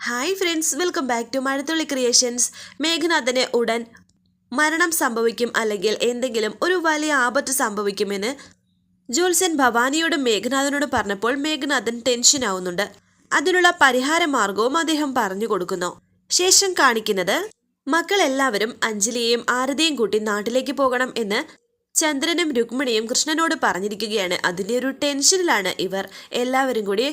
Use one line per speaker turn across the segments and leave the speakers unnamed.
Hi friends welcome back to Mazhathulli creations മേഘനാഥന് ഉടൻ മരണം സംഭവിക്കും അല്ലെങ്കിൽ എന്തെങ്കിലും ഒരു വലിയ ആപത്ത് സംഭവിക്കുമെന്ന് ജോൽസൻ ഭവാനിയോട് മേഘനാഥനോട് പറഞ്ഞപ്പോൾ മേഘനാഥൻ ടെൻഷൻ ആവുന്നുണ്ട്. അതിനുള്ള പരിഹാര മാർഗവും അദ്ദേഹം പറഞ്ഞു കൊടുക്കുന്നു. ശേഷം കാണിക്കുന്നത് മക്കളെല്ലാവരും അഞ്ജലിയെയും ആരതിയും കൂട്ടി നാട്ടിലേക്ക് പോകണം എന്ന് ചന്ദ്രനും രുക്മിണിയും കൃഷ്ണനോട് പറഞ്ഞിരിക്കുകയാണ്. അതിന്റെ ഒരു ടെൻഷനിലാണ് ഇവർ എല്ലാവരും കൂടി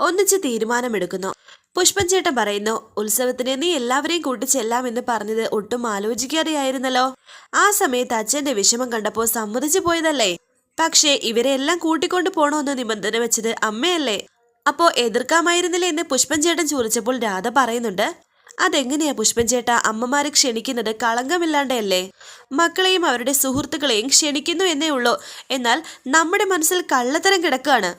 ഒന്നിച്ച് തീരുമാനമെടുക്കുന്നു. പുഷ്പൻ ചേട്ടൻ പറയുന്നു ഉത്സവത്തിന് നീ എല്ലാവരെയും കൂട്ടി ചെല്ലാമെന്ന് പറഞ്ഞത് ഒട്ടും ആലോചിക്കാതെയായിരുന്നല്ലോ. ആ സമയത്ത് അച്ഛന്റെ വിഷമം കണ്ടപ്പോൾ സമ്മതിച്ചു പോയതല്ലേ? പക്ഷേ ഇവരെ എല്ലാം കൂട്ടിക്കൊണ്ടു പോണോന്ന് നിബന്ധന വെച്ചത് അമ്മയല്ലേ? അപ്പോ എതിർക്കാമായിരുന്നില്ലേ എന്ന് പുഷ്പൻ ചേട്ടൻ ചോദിച്ചപ്പോൾ രാധ പറയുന്നുണ്ട് അതെങ്ങനെയാ പുഷ്പൻ ചേട്ട അമ്മമാരെ ക്ഷണിക്കുന്നത് കളങ്കമില്ലാണ്ടല്ലേ? മക്കളെയും അവരുടെ സുഹൃത്തുക്കളെയും ക്ഷണിക്കുന്നു എന്നേ ഉള്ളൂ. എന്നാൽ നമ്മുടെ മനസ്സിൽ കള്ളത്തരം കിടക്കുകയാണ്.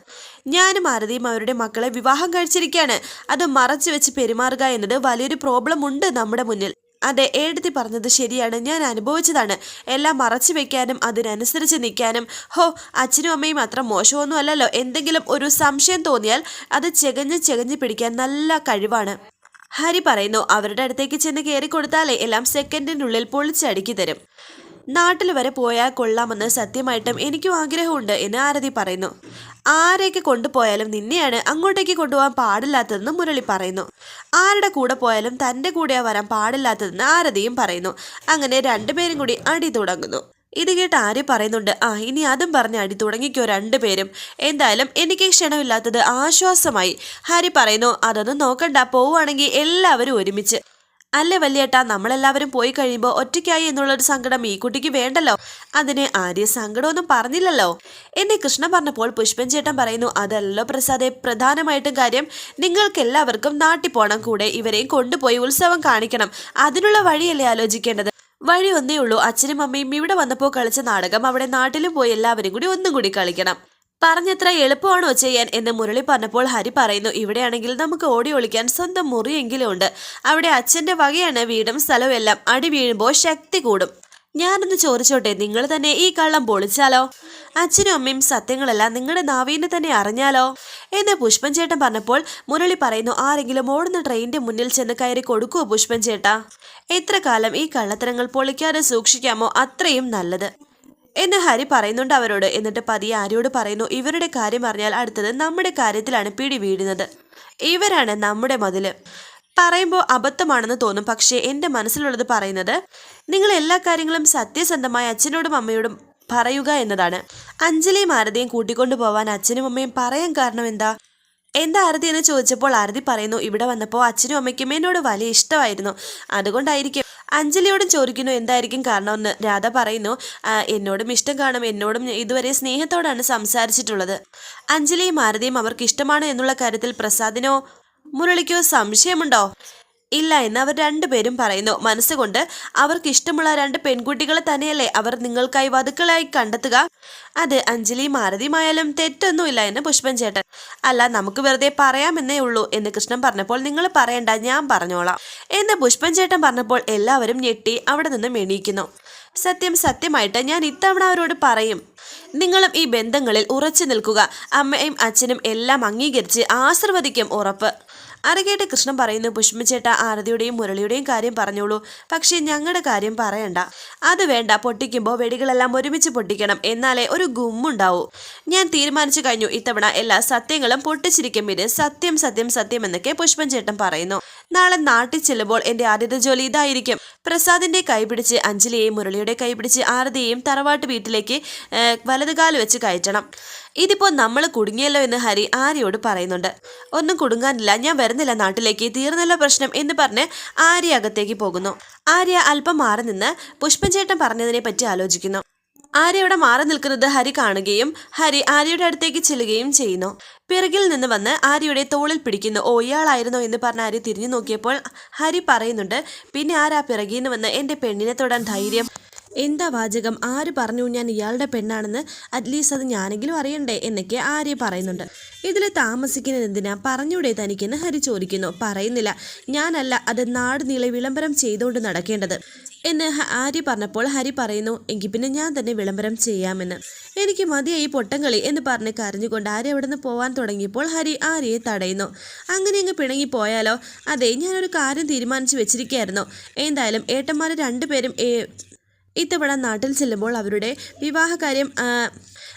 ഞാനും ആരതിയും അവരുടെ മക്കളെ വിവാഹം കഴിച്ചിരിക്കുകയാണ്. അത് മറച്ചു വെച്ച് പെരുമാറുക എന്നത് വലിയൊരു പ്രോബ്ലം ഉണ്ട് നമ്മുടെ മുന്നിൽ. അതെ ഏടത്തി പറഞ്ഞത് ശരിയാണ്. ഞാൻ അനുഭവിച്ചതാണ്. എല്ലാം മറച്ചു വെക്കാനും അതിനനുസരിച്ച് നിൽക്കാനും. ഹോ അച്ഛനും അമ്മയും അത്ര മോശമൊന്നും അല്ലല്ലോ എന്തെങ്കിലും ഒരു സംശയം തോന്നിയാൽ അത് ചെകഞ്ഞ് ചെകഞ്ഞ് പിടിക്കാൻ നല്ല കഴിവാണ്. ഹരി പറയുന്നു അവരുടെ അടുത്തേക്ക് ചെന്ന് കയറി കൊടുത്താലേ എല്ലാം സെക്കൻഡിനുള്ളിൽ പൊളിച്ചടുക്കി തരും. നാട്ടിൽ വരെ പോയാൽ കൊള്ളാമെന്ന് സത്യമായിട്ടും എനിക്കും ആഗ്രഹമുണ്ട് എന്ന് ആരതി പറയുന്നു. ആരെയൊക്കെ കൊണ്ടുപോയാലും നിന്നെയാണ് അങ്ങോട്ടേക്ക് കൊണ്ടുപോകാൻ പാടില്ലാത്തതെന്ന് മുരളി പറയുന്നു. ആരുടെ കൂടെ പോയാലും തന്റെ കൂടെയാ വരാൻ പാടില്ലാത്തതെന്ന് ആരതിയും പറയുന്നു. അങ്ങനെ രണ്ടുപേരും കൂടി അടി തുടങ്ങുന്നു. ഇത് കേട്ട് ആര്യ പറയുന്നുണ്ട് ആ ഇനി അതും പറഞ്ഞ് അടി തുടങ്ങിക്കോ രണ്ടുപേരും. എന്തായാലും എനിക്ക് ക്ഷണമില്ലാത്തത് ആശ്വാസമായി. ഹരി പറയുന്നു അതൊന്നും നോക്കണ്ട പോവുകയാണെങ്കിൽ എല്ലാവരും ഒരുമിച്ച്. അല്ലേ വല്യേട്ടാ നമ്മളെല്ലാവരും പോയി കഴിയുമ്പോൾ ഒറ്റയ്ക്കായി എന്നുള്ളൊരു സങ്കടം ഈ കുട്ടിക്ക് വേണ്ടല്ലോ? അതിന് ആര്യ സങ്കടമൊന്നും പറഞ്ഞില്ലല്ലോ? എന്നെ കൃഷ്ണ പറഞ്ഞപ്പോൾ പുഷ്പൻ ചേട്ടൻ പറയുന്നു അതല്ലോ പ്രസാദെ പ്രധാനമായിട്ടും കാര്യം നിങ്ങൾക്ക് എല്ലാവർക്കും നാട്ടിൽ പോകണം കൂടെ ഇവരെയും കൊണ്ടുപോയി ഉത്സവം കാണിക്കണം. അതിനുള്ള വഴിയല്ലേ ആലോചിക്കേണ്ടത്? വഴി ഒന്നേ ഉള്ളൂ. അച്ഛനും അമ്മയും ഇവിടെ വന്നപ്പോൾ കളിച്ച നാടകം. അവിടെ നാട്ടിലും പോയി എല്ലാവരും കൂടി ഒന്നും കൂടി കളിക്കണം. പറഞ്ഞത്ര എളുപ്പമാണോ ചെയ്യാൻ എന്ന് മുരളി പറഞ്ഞപ്പോൾ ഹരി പറയുന്നു ഇവിടെയാണെങ്കിൽ നമുക്ക് ഓടി ഒളിക്കാൻ സ്വന്തം മുറിയെങ്കിലും ഉണ്ട്. അവിടെ അച്ഛന്റെ വകയാണ് വീടും സ്ഥലവും എല്ലാം. അടി വീഴുമ്പോൾ ശക്തി കൂടും. ഞാനൊന്ന് ചോദിച്ചോട്ടെ നിങ്ങൾ തന്നെ ഈ കള്ളം പൊളിച്ചാലോ? അച്ഛനും അമ്മയും സത്യങ്ങളെല്ലാം നിങ്ങളുടെ നാവീനെ തന്നെ അറിഞ്ഞാലോ? എന്ന് പുഷ്പൻ ചേട്ടൻ പറഞ്ഞപ്പോൾ മുരളി പറയുന്നു ആരെങ്കിലും ഓടുന്ന ട്രെയിനിന്റെ മുന്നിൽ ചെന്ന് കയറി കൊടുക്കുവോ പുഷ്പൻ ചേട്ടാ? എത്ര കാലം ഈ കള്ളത്തരങ്ങൾ പൊളിക്കാതെ സൂക്ഷിക്കാമോ അത്രയും നല്ലത്? എന്ന് ഹരി പറയുന്നുണ്ട് അവരോട്. എന്നിട്ട് പതിയെ ആര്യോട് പറയുന്നു ഇവരുടെ കാര്യം അറിഞ്ഞാൽ അടുത്തത് നമ്മുടെ കാര്യത്തിലാണ് പിടി വീഴുന്നത് ഇവരാണ് നമ്മുടെ മതിൽ. പറയുമ്പോൾ അബദ്ധമാണെന്ന് തോന്നും. പക്ഷേ എന്റെ മനസ്സിലുള്ളത് പറയുന്നത് നിങ്ങൾ എല്ലാ കാര്യങ്ങളും സത്യസന്ധമായി അച്ഛനോടും അമ്മയോടും പറയുക എന്നതാണ്. അഞ്ജലിയും ആരതിയും കൂട്ടിക്കൊണ്ടു പോവാൻ അച്ഛനും അമ്മയും പറയാൻ കാരണം എന്താ? എന്താ ആരതി എന്ന് ചോദിച്ചപ്പോൾ ആരതി പറയുന്നു ഇവിടെ വന്നപ്പോൾ അച്ഛനും അമ്മയ്ക്കും എന്നോട് വലിയ ഇഷ്ടമായിരുന്നു. അതുകൊണ്ടായിരിക്കും. അഞ്ജലിയോടും ചോദിക്കുന്നു എന്തായിരിക്കും കാരണമെന്ന് രാധ പറയുന്നു "ആ, എന്നോടും ഇഷ്ടം കാണും. എന്നോടും ഇതുവരെ സ്നേഹത്തോടാണ് സംസാരിച്ചിട്ടുള്ളത്. അഞ്ജലിയും ആരതിയും അവർക്ക് ഇഷ്ടമാണ് എന്നുള്ള കാര്യത്തിൽ പ്രസാദിനോ മുരളിക്കോ സംശയമുണ്ടോ? ഇല്ല എന്ന് അവർ രണ്ടുപേരും പറയുന്നു. മനസ്സുകൊണ്ട് അവർക്ക് ഇഷ്ടമുള്ള രണ്ട് പെൺകുട്ടികളെ തന്നെയല്ലേ അവർ നിങ്ങൾക്കായി വധുക്കളായി കണ്ടെത്തുക. അത് അഞ്ജലി ആരതിയുമായാലും തെറ്റൊന്നുമില്ല എന്ന് പുഷ്പൻ ചേട്ടൻ. അല്ല നമുക്ക് വെറുതെ പറയാമെന്നേ ഉള്ളൂ എന്ന് കൃഷ്ണൻ പറഞ്ഞപ്പോൾ നിങ്ങൾ പറയണ്ട ഞാൻ പറഞ്ഞോളാം എന്ന് പുഷ്പൻ ചേട്ടൻ പറഞ്ഞപ്പോൾ എല്ലാവരും ഞെട്ടി അവിടെ നിന്ന് എണീക്കുന്നു. സത്യം സത്യമായിട്ട് ഞാൻ ഇത്തവണ അവരോട് പറയും നിങ്ങളും ഈ ബന്ധങ്ങളിൽ ഉറച്ചു നിൽക്കുക. അമ്മയും അച്ഛനും എല്ലാം അംഗീകരിച്ച് ആശീർവദിക്കും ഉറപ്പ്. അറികേട്ട് കൃഷ്ണൻ പറയുന്നു പുഷ്പചേട്ട ആരതിയുടെയും മുരളിയുടെയും കാര്യം പറഞ്ഞോളൂ. പക്ഷേ ഞങ്ങളുടെ കാര്യം പറയണ്ട. അത് വേണ്ട. പൊട്ടിക്കുമ്പോൾ വെടികളെല്ലാം ഒരുമിച്ച് പൊട്ടിക്കണം. എന്നാലേ ഒരു ഗുമ്മുണ്ടാവൂ. ഞാൻ തീരുമാനിച്ചു കഴിഞ്ഞു. ഇത്തവണ എല്ലാ സത്യങ്ങളും പൊട്ടിച്ചിരിക്കും. ഇത് സത്യം സത്യം സത്യം എന്നൊക്കെ പുഷ്പൻ ചേട്ടൻ പറയുന്നു. നാളെ നാട്ടിൽ ചെല്ലുമ്പോൾ എന്റെ ആദ്യത്തെ ജോലി ഇതായിരിക്കും. പ്രസാദിന്റെ കൈപിടിച്ച് അഞ്ജലിയെയും മുരളിയുടെ കൈപിടിച്ച് ആരതിയെയും തറവാട്ട് വീട്ടിലേക്ക് വലതുകാൽ വെച്ച് കയറ്റണം. ഇതിപ്പോ നമ്മൾ കുടുങ്ങിയല്ലോ എന്ന് ഹരി ആര്യയോട് പറയുന്നുണ്ട്. ഒന്നും കുടുങ്ങാനില്ല ഞാൻ വരുന്നില്ല നാട്ടിലേക്ക് തീർന്നല്ല പ്രശ്നം എന്ന് പറഞ്ഞ് ആര്യ അകത്തേക്ക് പോകുന്നു. ആര്യ അല്പം മാറി നിന്ന് പുഷ്പഞ്ചേട്ടൻ പറഞ്ഞതിനെ പറ്റി ആലോചിക്കുന്നു. ആര്യയുടെ മാറി നിൽക്കുന്നത് ഹരി കാണുകയും ഹരി ആര്യയുടെ അടുത്തേക്ക് ചെല്ലുകയും ചെയ്യുന്നു. പിറകിൽ നിന്ന് വന്ന് ആര്യയുടെ തോളിൽ പിടിക്കുന്നു ഓ ഇയാളായിരുന്നോ? എന്ന് പറഞ്ഞ് ആര്യ തിരിഞ്ഞു നോക്കിയപ്പോൾ ഹരി പറയുന്നുണ്ട് പിന്നെ ആരാ പിറകിൽ നിന്ന് വന്ന് എന്റെ പെണ്ണിനെ തൊടാൻ ധൈര്യം? എന്താ വാചകം? ആര് പറഞ്ഞു ഞാൻ ഇയാളുടെ പെണ്ണാണെന്ന് അറ്റ്ലീസ്റ്റ് അത് ഞാനെങ്കിലും അറിയണ്ടേ? എന്നൊക്കെ ആര്യ പറയുന്നുണ്ട്. ഇതിൽ താമസിക്കുന്നത് എന്തിനാ? പറഞ്ഞൂടെ തനിക്കെന്ന് ഹരി ചോദിക്കുന്നു. പറയുന്നില്ല. ഞാനല്ല അത് നാട് നീളെ വിളംബരം ചെയ്തുകൊണ്ട് നടക്കേണ്ടത്. എന്ന് ആര്യ പറഞ്ഞപ്പോൾ ഹരി പറയുന്നു എങ്കിൽ പിന്നെ ഞാൻ തന്നെ വിളംബരം ചെയ്യാമെന്ന്. എനിക്ക് മതിയായി പൊട്ടംകളി എന്ന് പറഞ്ഞ് കരഞ്ഞുകൊണ്ട് ആര്യ അവിടെ നിന്ന് പോവാൻ തുടങ്ങിയപ്പോൾ ഹരി ആര്യയെ തടയുന്നു. അങ്ങനെ അങ്ങ് പിണങ്ങി പോയാലോ? അതെ ഞാനൊരു കാര്യം തീരുമാനിച്ചു വെച്ചിരിക്കുകയായിരുന്നു എന്തായാലും ഏട്ടന്മാർ രണ്ടുപേരും ഇത്തവണ നാട്ടിൽ ചെല്ലുമ്പോൾ അവരുടെ വിവാഹകാര്യം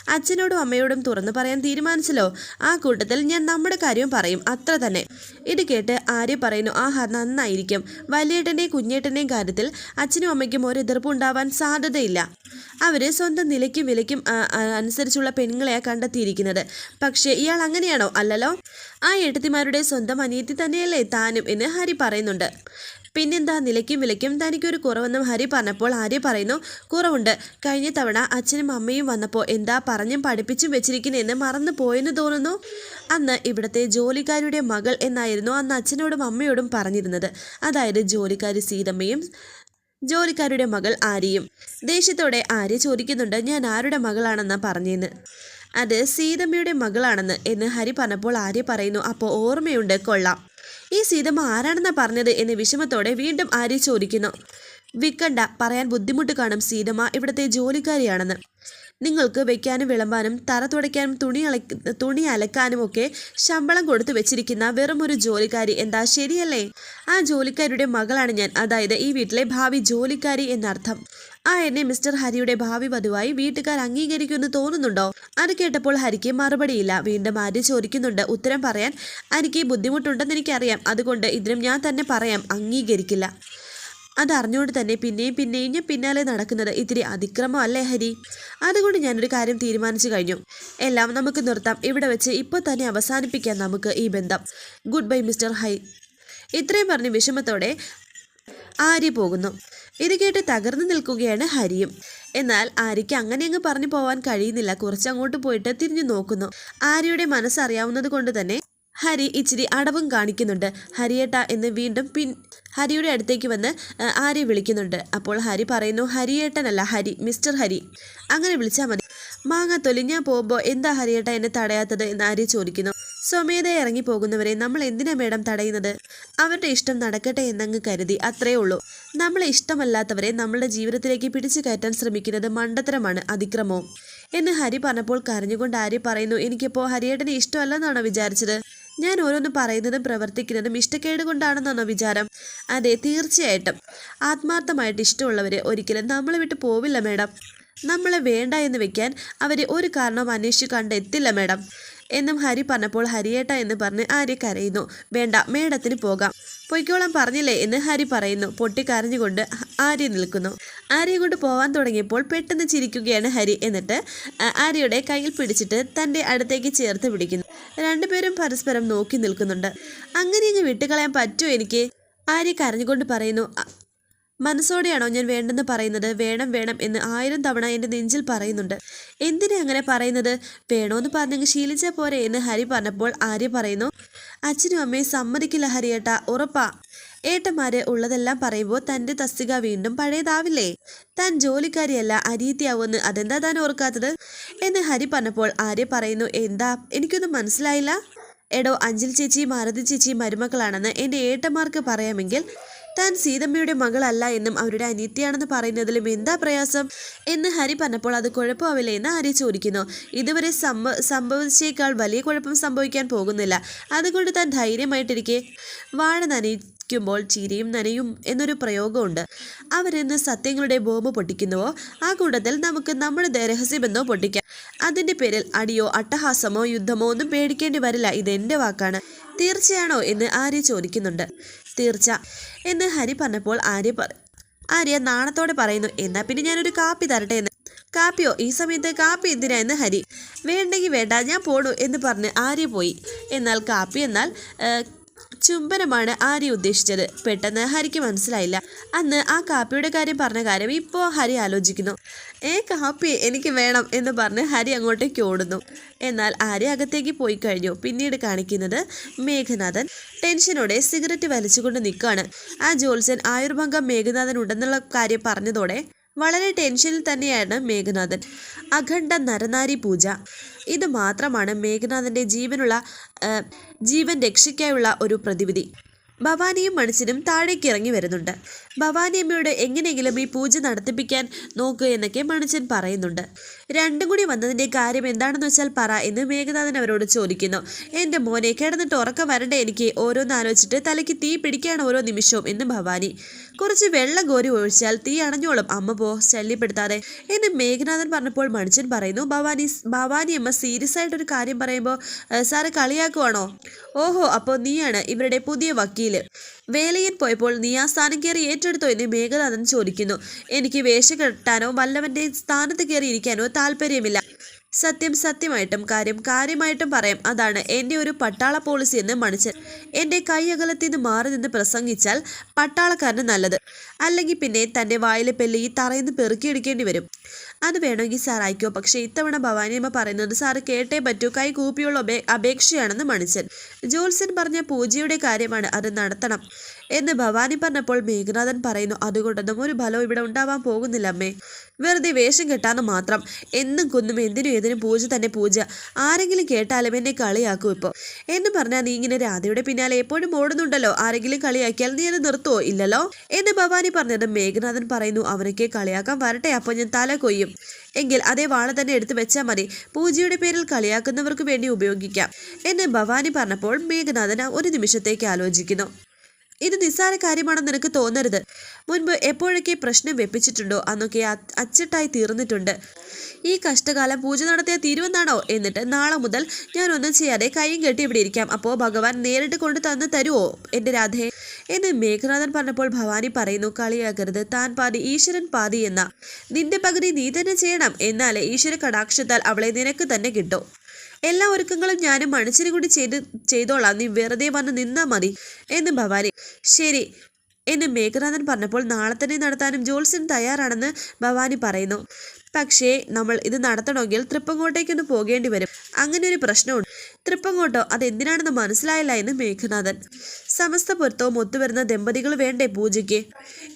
അച്ഛനോടും അമ്മയോടും തുറന്നു പറയാൻ തീരുമാനിച്ചല്ലോ. ആ കൂട്ടത്തിൽ ഞാൻ നമ്മുടെ കാര്യവും പറയും. അത്ര തന്നെ. ഇത് കേട്ട് ആര്യ പറയുന്നു ആഹാ നന്നായിരിക്കും. വലിയേട്ടന്റെയും കുഞ്ഞേട്ടന്റെയും കാര്യത്തിൽ അച്ഛനും അമ്മയ്ക്കും ഒരു എതിർപ്പ് ഉണ്ടാവാൻ സാധ്യതയില്ല. അവർ സ്വന്തം നിലയ്ക്കും വിലയ്ക്കും അനുസരിച്ചുള്ള പെണ്ണുങ്ങളെയാണ് കണ്ടെത്തിയിരിക്കുന്നത്. പക്ഷേ ഇയാൾ അങ്ങനെയാണോ? അല്ലല്ലോ. ആ ഏട്ടത്തിമാരുടെ സ്വന്തം അനിയത്തി തന്നെയല്ലേ താനും എന്ന് ഹരി പറയുന്നുണ്ട്. പിന്നെന്താ? നിലയ്ക്കും വിലയ്ക്കും തനിക്കൊരു കുറവെന്നും ഹരി പറഞ്ഞപ്പോൾ ആര്യ പറയുന്നു കുറവുണ്ട്. കഴിഞ്ഞ തവണ അച്ഛനും അമ്മയും വന്നപ്പോൾ എന്താ പറഞ്ഞും പഠിപ്പിച്ചും വെച്ചിരിക്കുന്നതെന്ന് മറന്നു പോയെന്ന് തോന്നുന്നു. അന്ന് ഇവിടുത്തെ ജോലിക്കാരിയുടെ മകൾ എന്നായിരുന്നു അന്ന് അച്ഛനോടും അമ്മയോടും പറഞ്ഞിരുന്നത്. അതായത് ജോലിക്കാരി സീതമ്മയും ജോലിക്കാരുടെ മകൾ ആര്യയും. ദേഷ്യത്തോടെ ആര്യ ചോദിക്കുന്നുണ്ട് ഞാൻ ആരുടെ മകളാണെന്നാ പറഞ്ഞേന്ന്? അത് സീതമ്മയുടെ മകളാണെന്ന് എന്ന് ഹരി പറഞ്ഞപ്പോൾ ആര്യ പറയുന്നു അപ്പോൾ ഓർമ്മയുണ്ട് കൊള്ളാം. ഈ സീതമ്മ ആരാണെന്നാ പറഞ്ഞത്? എന്ന് വിഷമത്തോടെ വീണ്ടും ആര്യ ചോദിക്കുന്നു. വിക്കണ്ട പറയാൻ ബുദ്ധിമുട്ട് കാണും സീതമ്മ ഇവിടുത്തെ ജോലിക്കാരിയാണെന്ന്. നിങ്ങൾക്ക് വെക്കാനും വിളമ്പാനും തറ തുടയ്ക്കാനും തുണി അലക്ക തുണി അലക്കാനും ഒക്കെ ശമ്പളം കൊടുത്തു വെച്ചിരിക്കുന്ന വെറും ഒരു ജോലിക്കാരി എന്താ ശരിയല്ലേ? ആ ജോലിക്കാരിയുടെ മകളാണ് ഞാൻ. അതായത് ഈ വീട്ടിലെ ഭാവി ജോലിക്കാരി എന്നർത്ഥം. ആ എന്നെ മിസ്റ്റർ ഹരിയുടെ ഭാവി വധുവായി വീട്ടുകാർ അംഗീകരിക്കുമെന്ന് തോന്നുന്നുണ്ടോ? അത് കേട്ടപ്പോൾ ഹരിക്ക് മറുപടിയില്ല. വീണ്ടും ആര്യ ചോദിക്കുന്നുണ്ട് ഉത്തരം പറയാൻ എനിക്ക് ബുദ്ധിമുട്ടുണ്ടെന്ന് എനിക്കറിയാം. അതുകൊണ്ട് ഇതിനും ഞാൻ തന്നെ പറയാം. അംഗീകരിക്കില്ല. അതറിഞ്ഞുകൊണ്ട് തന്നെ പിന്നെയും പിന്നെയും ഞാൻ പിന്നാലെ നടക്കുന്നത് ഇത്തിരി അതിക്രമം അല്ലേ ഹരി? അതുകൊണ്ട് ഞാനൊരു കാര്യം തീരുമാനിച്ചു കഴിഞ്ഞു. എല്ലാം നമുക്ക് നിർത്താം. ഇവിടെ വെച്ച് ഇപ്പോൾ തന്നെ അവസാനിപ്പിക്കാം നമുക്ക് ഈ ബന്ധം. ഗുഡ് ബൈ മിസ്റ്റർ ഹൈ. ഇത്രയും പറഞ്ഞ് വിഷമത്തോടെ ആര്യ പോകുന്നു. ഇത് കേട്ട് തകർന്നു നിൽക്കുകയാണ് ഹരിയും. എന്നാൽ ആര്യയ്ക്ക് അങ്ങനെ അങ്ങ് പറഞ്ഞു പോവാൻ കഴിയുന്നില്ല. കുറച്ച് അങ്ങോട്ട് പോയിട്ട് തിരിഞ്ഞു നോക്കുന്നു. ആര്യയുടെ മനസ്സറിയാവുന്നത് കൊണ്ട് തന്നെ ഹരി ഇച്ചിരി അടവും കാണിക്കുന്നുണ്ട്. ഹരിയേട്ട എന്ന് വീണ്ടും പിൻ ഹരിയുടെ അടുത്തേക്ക് വന്ന് ആര്യ വിളിക്കുന്നുണ്ട്. അപ്പോൾ ഹരി പറയുന്നു ഹരിയേട്ടനല്ല ഹരി മിസ്റ്റർ ഹരി. അങ്ങനെ വിളിച്ചാൽ മതി. മാങ്ങ തൊലിഞ്ഞാൽ പോകുമ്പോൾ എന്താ ഹരിയേട്ട എന്നെ തടയാത്തത് എന്ന് ആര്യ ചോദിക്കുന്നു. സ്വമേധയെ ഇറങ്ങി പോകുന്നവരെ നമ്മൾ എന്തിനാ മേഡം തടയുന്നത്? അവരുടെ ഇഷ്ടം നടക്കട്ടെ എന്നങ്ങ് കരുതി അത്രേ ഉള്ളൂ. നമ്മളെ ഇഷ്ടമല്ലാത്തവരെ നമ്മളുടെ ജീവിതത്തിലേക്ക് പിടിച്ചു കയറ്റാൻ ശ്രമിക്കുന്നത് മണ്ടത്തരമാണ് അതിക്രമവും. എന്ന് ഹരി പറഞ്ഞപ്പോൾ കരഞ്ഞുകൊണ്ട് ആര്യ പറയുന്നു എനിക്കിപ്പോൾ ഹരിയേട്ടനെ ഇഷ്ടമല്ലെന്നാണോ വിചാരിച്ചത്? ഞാൻ ഓരോന്ന് പറയുന്നതും പ്രവർത്തിക്കുന്നതും ഇഷ്ടക്കേട് കൊണ്ടാണെന്നാണോ വിചാരം? അതെ തീർച്ചയായിട്ടും. ആത്മാർത്ഥമായിട്ട് ഇഷ്ടമുള്ളവരെ ഒരിക്കലും നമ്മളെ വിട്ട് പോവില്ല മേഡം. നമ്മളെ വേണ്ട എന്ന് വെക്കാൻ അവരെ ഒരു കാരണവും അന്വേഷിച്ച് കണ്ടെത്തില്ല മേഡം. എന്നും ഹരി പറഞ്ഞപ്പോൾ ഹരിയേട്ട എന്ന് പറഞ്ഞ് ആര്യ കരയുന്നു. വേണ്ട മേഡത്തിന് പോകാം. പൊയ്ക്കോളം പറഞ്ഞില്ലേ എന്ന് ഹരി പറയുന്നു. പൊട്ടിക്കരഞ്ഞുകൊണ്ട് ആര്യ നിൽക്കുന്നു. ആര്യ കൊണ്ട് പോവാൻ തുടങ്ങിയപ്പോൾ പെട്ടെന്ന് ചിരിക്കുകയാണ് ഹരി. എന്നിട്ട് ആര്യയുടെ കയ്യിൽ പിടിച്ചിട്ട് തന്റെ അടുത്തേക്ക് ചേർത്ത് പിടിക്കുന്നു. രണ്ടുപേരും പരസ്പരം നോക്കി നിൽക്കുന്നുണ്ട്. അങ്ങനെ ഇങ്ങ് വിട്ടുകളയാൻ പറ്റുമോ എനിക്ക്? ആര്യ കരഞ്ഞുകൊണ്ട് പറയുന്നു "അ- മനസ്സോടെയാണോ ഞാൻ വേണ്ടെന്ന് പറയുന്നത്? വേണം വേണം എന്ന് ആയിരം തവണ എന്റെ നെഞ്ചിൽ പറയുന്നുണ്ട്. എന്തിനാ അങ്ങനെ പറയുന്നത്? വേണോന്ന് പറഞ്ഞെങ്കിൽ ശീലിച്ചാൽ പോരെ എന്ന് ഹരി പറഞ്ഞപ്പോൾ ആര്യ പറയുന്നു അച്ഛനും അമ്മയും സമ്മതിക്കില്ല ഹരിയേട്ട ഉറപ്പാ. ഏട്ടന്മാര് ഉള്ളതെല്ലാം പറയുമ്പോൾ തന്റെ തസ്തിക വീണ്ടും പഴയതാവില്ലേ? താൻ ജോലിക്കാരിയല്ല അരീതിയാവുമെന്ന് അതെന്താ താൻ ഓർക്കാത്തത്? എന്ന് ഹരി പറഞ്ഞപ്പോൾ ആര്യ പറയുന്നു എന്താ? എനിക്കൊന്നും മനസ്സിലായില്ല. എടോ അഞ്ചൽ ചേച്ചി മാരുതി ചേച്ചി മരുമക്കളാണെന്ന് എന്റെ ഏട്ടന്മാർക്ക് പറയാമെങ്കിൽ താൻ സീതമ്മയുടെ മകളല്ല എന്നും അവരുടെ അനിത്യയാണെന്ന് പറയുന്നതിലും എന്താ പ്രയാസം? എന്ന് ഹരി പറഞ്ഞപ്പോൾ അത് കുഴപ്പമാവില്ല എന്ന് ഹരി ചോദിക്കുന്നു. ഇതുവരെ സംഭ സംഭവിച്ചേക്കാൾ വലിയ കുഴപ്പം സംഭവിക്കാൻ പോകുന്നില്ല. അതുകൊണ്ട് താൻ ധൈര്യമായിട്ടിരിക്കെ. വാഴ നനയ്ക്കുമ്പോൾ ചിരിയും നനയും എന്നൊരു പ്രയോഗമുണ്ട്. അവരെന്ന് സത്യങ്ങളുടെ ബോംബ് പൊട്ടിക്കുന്നുവോ? ആ കൂട്ടത്തിൽ നമുക്ക് നമ്മുടെ രഹസ്യബന്ധമോ പൊട്ടിക്കാം. അതിന്റെ പേരിൽ അടിയോ അട്ടഹാസമോ യുദ്ധമോ ഒന്നും പേടിക്കേണ്ടി വരില്ല. ഇതെന്റെ വാക്കാണ്. തീർച്ചയാണോ എന്ന് ആര്യ ചോദിക്കുന്നുണ്ട്. തീർച്ച എന്ന് ഹരി പറഞ്ഞപ്പോൾ ആര്യ പറ ആര്യ നാണത്തോടെ പറയുന്നു എന്നാ പിന്നെ ഞാനൊരു കാപ്പി തരട്ടെ എന്ന്. കാപ്പിയോ? ഈ സമയത്ത് കാപ്പി എന്തിനാ എന്ന് ഹരി. വേണ്ടെങ്കിൽ വേണ്ട ഞാൻ പോണു എന്ന് പറഞ്ഞ് ആര്യ പോയി. എന്നാൽ കാപ്പി എന്നാൽ ചുംബനമാണ് ആര്യ ഉദ്ദേശിച്ചത്. പെട്ടെന്ന് ഹരിക്ക് മനസ്സിലായില്ല. അന്ന് ആ കാപ്പിയുടെ കാര്യം പറഞ്ഞ കാര്യം ഇപ്പോൾ ഹരി ആലോചിക്കുന്നു. ഏ കാപ്പി എനിക്ക് വേണം എന്ന് പറഞ്ഞ് ഹരി അങ്ങോട്ടേക്ക് ഓടുന്നു. എന്നാൽ ആര്യ അകത്തേക്ക് പോയി കഴിഞ്ഞു. പിന്നീട് കാണിക്കുന്നത് മേഘനാഥൻ. ടെൻഷനോടെ സിഗരറ്റ് വലിച്ചുകൊണ്ട് നിൽക്കുകയാണ്. ആ ജോത്സ്യൻ ആയുർഭംഗം മേഘനാഥൻ ഉണ്ടെന്നുള്ള കാര്യം പറഞ്ഞതോടെ വളരെ ടെൻഷനിൽ തന്നെയാണ് മേഘനാഥൻ. അഖണ്ഡ നരനാരി പൂജ. ഇത് മാത്രമാണ് മേഘനാഥന്റെ ജീവനുള്ള ജീവൻ രക്ഷയ്ക്കായുള്ള ഒരു പ്രതിവിധി. ഭവാനിയും മണിച്ചനും താഴേക്ക് ഇറങ്ങി വരുന്നുണ്ട്. ഭവാനി അമ്മയോട് എങ്ങനെയെങ്കിലും ഈ പൂജ നടത്തിപ്പിക്കാൻ നോക്കുക എന്നൊക്കെ മണിച്ചൻ പറയുന്നുണ്ട്. രണ്ടും കൂടി വന്നതിന്റെ കാര്യം എന്താണെന്ന് വെച്ചാൽ പറ എന്ന് മേഘനാഥൻ അവരോട് ചോദിക്കുന്നു. എന്റെ മോനെ കിടന്നിട്ട് ഉറക്കം വരണ്ടേ എനിക്ക്? ഓരോന്ന് ആലോചിച്ചിട്ട് തലയ്ക്ക് തീ പിടിക്കുകയാണ് ഓരോ നിമിഷവും എന്ന് ഭവാനി. കുറച്ച് വെള്ളം കോരി ഒഴിച്ചാൽ തീ അണഞ്ഞോളും. അമ്മ പോ ശല്യപ്പെടുത്താതെ എന്ന് മേഘനാഥൻ പറഞ്ഞപ്പോൾ മണിച്ചൻ പറയുന്നു ഭവാനി ഭവാനി അമ്മ സീരിയസ് ആയിട്ടൊരു കാര്യം പറയുമ്പോൾ സാറ് കളിയാക്കുവാണോ? ഓഹോ അപ്പോൾ നീയാണ്. ഇവരുടെ പുതിയ വക്കീൽ. വേലയിൽ പോയപ്പോൾ നീ ആ സ്ഥാനം കയറി ഏറ്റെടുത്തോ എന്ന് മേഘനാഥൻ ചോദിക്കുന്നു. എനിക്ക് വേഷം കെട്ടാനോ വല്ലവന്റെ സ്ഥാനത്ത് കയറി ഇരിക്കാനോ താല്പര്യമില്ല. സത്യം സത്യമായിട്ടും കാര്യം കാര്യമായിട്ടും പറയാം. അതാണ് എന്റെ ഒരു പട്ടാള പോളിസി എന്ന് മണിച്ചൻ. എന്റെ കൈ അകലത്തിൽ നിന്ന് മാറി നിന്ന് പ്രസംഗിച്ചാൽ പട്ടാളക്കാരന് നല്ലത്. അല്ലെങ്കിൽ പിന്നെ തന്റെ വായിലെ പെല്ല് ഈ തറയിന്ന് പെറുക്കിയെടുക്കേണ്ടി വരും. അത് വേണമെങ്കിൽ സാർ അയക്കോ. പക്ഷേ ഇത്തവണ ഭവാനിയമ്മ പറയുന്നത് സാറ് കേട്ടേ പറ്റൂ. കൈ കൂപ്പിയുള്ള അപേ അപേക്ഷയാണെന്ന് മണിച്ചൻ. ജോത്സ്യൻ പറഞ്ഞ പൂജയുടെ കാര്യമാണ് അത് നടത്തണം എന്ന് ഭവാനി പറഞ്ഞപ്പോൾ മേഘനാഥൻ പറയുന്നു. അതുകൊണ്ടൊന്നും ഒരു ഫലവും ഇവിടെ ഉണ്ടാവാൻ പോകുന്നില്ല അമ്മേ. വെറുതെ വേഷം കെട്ടാന്ന് മാത്രം. എന്നും കുന്നും എന്തിനും ഏതിനും പൂജ തന്നെ പൂജ. ആരെങ്കിലും കേട്ടാലും എന്നെ കളിയാക്കും ഇപ്പോൾ എന്ന് പറഞ്ഞാൽ നീ ഇങ്ങനെ രാധയുടെ പിന്നാലെ എപ്പോഴും ഓടുന്നുണ്ടല്ലോ. ആരെങ്കിലും കളിയാക്കിയാൽ നീ അത് നിർത്തുവോ? ഇല്ലല്ലോ? എന്ന് ഭവാനി പറഞ്ഞത് മേഘനാഥൻ പറയുന്നു അവനൊക്കെ കളിയാക്കാൻ വരട്ടെ അപ്പോൾ ഞാൻ തല കൊയ്യും. എങ്കിൽ അതേ വാള തന്നെ എടുത്തു വെച്ചാൽ മതി. പൂജയുടെ പേരിൽ കളിയാക്കുന്നവർക്ക് വേണ്ടി ഉപയോഗിക്കാം. എന്ന് ഭവാനി പറഞ്ഞപ്പോൾ മേഘനാഥൻ ഒരു നിമിഷത്തേക്ക് ആലോചിക്കുന്നു. ഇത് നിസ്സാര കാര്യമാണെന്ന് നിനക്ക് തോന്നരുത്. മുൻപ് എപ്പോഴൊക്കെ പ്രശ്നം വെപ്പിച്ചിട്ടുണ്ടോ അന്നൊക്കെ അച്ചട്ടായി തീർന്നിട്ടുണ്ട്. ഈ കഷ്ടകാലം പൂജ നടത്തിയ തീരുവെന്നാണോ? എന്നിട്ട് നാളെ മുതൽ ഞാൻ ഒന്നും ചെയ്യാതെ കൈയും കെട്ടി ഇവിടെ ഇരിക്കാം. അപ്പോൾ ഭഗവാൻ നേരിട്ട് കൊണ്ട് തന്ന് തരുമോ എന്റെ രാധേ. എന്ന് മേഘനാഥൻ പറഞ്ഞപ്പോൾ ഭവാനി പറയുന്നു കളിയാക്കരുത്. താൻ പാതി ഈശ്വരൻ പാതി എന്ന. നിന്റെ പകുതി നീ തന്നെ ചെയ്യണം. എന്നാലേ ഈശ്വര കടാക്ഷത്താൽ അവളെ നിനക്ക് തന്നെ കിട്ടും. എല്ലാ ഒരുക്കങ്ങളും ഞാനും മനുഷ്യനും കൂടി ചെയ്ത് ചെയ്തോളാം. നീ വെറുതെ വന്ന് നിന്നാ മതി. എന്ന് ഭവാനി. ശരി. എന്ന് മേഘനാഥൻ പറഞ്ഞപ്പോൾ നാളെ തന്നെ നടത്താനും ജോത്സ്യൻ തയ്യാറാണെന്ന് ഭവാനി പറയുന്നു. പക്ഷേ നമ്മൾ ഇത് നടത്തണമെങ്കിൽ തൃപ്പങ്ങോട്ടേക്കൊന്ന് പോകേണ്ടി വരും. അങ്ങനെ ഒരു പ്രശ്നമുണ്ട്. തൃപ്പങ്ങോട്ടോ അതെന്തിനാണെന്ന് മനസ്സിലായില്ല എന്ന് മേഘനാഥൻ. സമസ്ത പൊരുത്തവും ഒത്തുവരുന്ന ദമ്പതികൾ വേണ്ടേ പൂജയ്ക്ക്?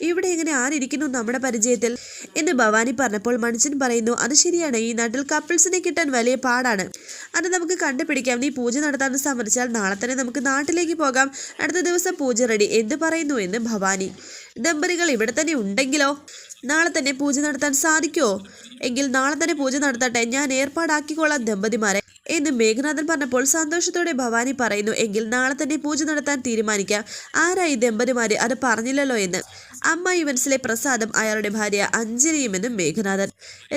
ഇവിടെ എങ്ങനെ ആരിയ്ക്കുന്നു നമ്മുടെ പരിചയത്തിൽ? എന്ന് ഭവാനി പറഞ്ഞപ്പോൾ മനുഷ്യൻ പറയുന്നു അത് ശരിയാണ്. ഈ നാട്ടിൽ കപ്പിൾസിനെ കിട്ടാൻ വലിയ പാടാണ്. അത് നമുക്ക് കണ്ടുപിടിക്കാം. നീ പൂജ നടത്താൻ സമ്മതിച്ചാൽ നാളെ തന്നെ നമുക്ക് നാട്ടിലേക്ക് പോകാം. അടുത്ത ദിവസം പൂജ റെഡി എന്ത് പറയുന്നു എന്ന് ഭവാനി. ദമ്പതികൾ ഇവിടെ തന്നെ ഉണ്ടെങ്കിലോ? നാളെ തന്നെ പൂജ നടത്താൻ സാധിക്കുമോ? എങ്കിൽ നാളെ തന്നെ പൂജ നടത്തട്ടെ. ഞാൻ ഏർപ്പാടാക്കിക്കോളാം ദമ്പതിമാരെ. എന്ന് മേഘനാഥൻ പറഞ്ഞപ്പോൾ സന്തോഷത്തോടെ ഭവാനി പറയുന്നു. എങ്കിൽ നാളെ തന്നെ പൂജ നടത്താൻ തീരുമാനിക്കാം. ആരായി ദമ്പതിമാര്? അത് പറഞ്ഞില്ലല്ലോ എന്ന്. അമ്മ ഇവൻസിലെ പ്രസാദം അയാളുടെ ഭാര്യ അഞ്ജലിയുമെന്നും മേഘനാഥൻ.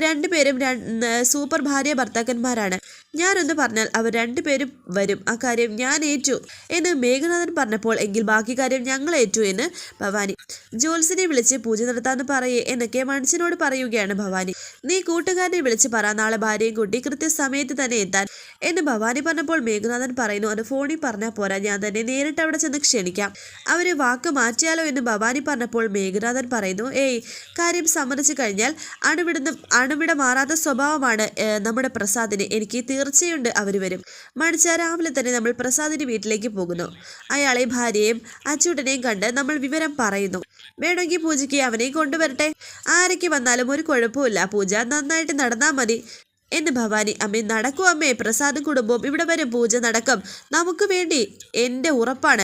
രണ്ടുപേരും രണ്ട് സൂപ്പർ ഭാര്യ ഭർത്താക്കന്മാരാണ്. ഞാനൊന്ന് പറഞ്ഞാൽ അവർ രണ്ടുപേരും വരും. അക്കാര്യം കാര്യം ഞാൻ ഏറ്റു എന്ന് മേഘനാഥൻ പറഞ്ഞപ്പോൾ എങ്കിൽ ബാക്കി കാര്യം ഞങ്ങൾ ഏറ്റു എന്ന് ഭവാനി. ജോത്സിനെ വിളിച്ച് പൂജ നടത്താമെന്ന് പറയേ എന്നൊക്കെ മനുഷ്യനോട് പറയുകയാണ് ഭവാനി. നീ കൂട്ടുകാരനെ വിളിച്ച് പറ നാളെ ഭാര്യയും കൂട്ടി കൃത്യസമയത്ത് തന്നെ എത്താൻ എന്ന് ഭവാനി പറഞ്ഞപ്പോൾ മേഘനാഥൻ പറയുന്നു അത് ഫോണിൽ പറഞ്ഞാൽ പോരാ. ഞാൻ തന്നെ നേരിട്ട് അവിടെ ചെന്ന് ക്ഷണിക്കാം. അവർ വാക്ക് മാറ്റിയാലോ എന്ന് ഭവാനി പറഞ്ഞപ്പോൾ മേഘനാഥൻ പറയുന്നു ഏയ് കാര്യം സമ്മതിച്ചു കഴിഞ്ഞാൽ അണുവിടുന്ന അണുവിട മാറാത്ത സ്വഭാവമാണ് നമ്മുടെ പ്രസാദിന്. എനിക്ക് തീർച്ചയുണ്ട് അവർ വരും. മണിച്ച രാവിലെ തന്നെ നമ്മൾ പ്രസാദിന്റെ വീട്ടിലേക്ക് പോകുന്നു. അയാളെ ഭാര്യയും അച്ചൂട്ടനെയും കണ്ട് നമ്മൾ വിവരം പറയുന്നു. വേണമെങ്കിൽ പൂജയ്ക്ക് അവനെ കൊണ്ടുവരട്ടെ. ആരൊക്കെ വന്നാലും ഒരു കുഴപ്പമില്ല പൂജ നന്നായിട്ട് നടന്നാൽ മതി. എന്ന് ഭവാനി അമ്മേ നടക്കൂ അമ്മേ. പ്രസാദ് കുടുംബവും ഇവിടെ വരും. പൂജ നടക്കും. നമുക്ക് വേണ്ടി. എന്റെ ഉറപ്പാണ്.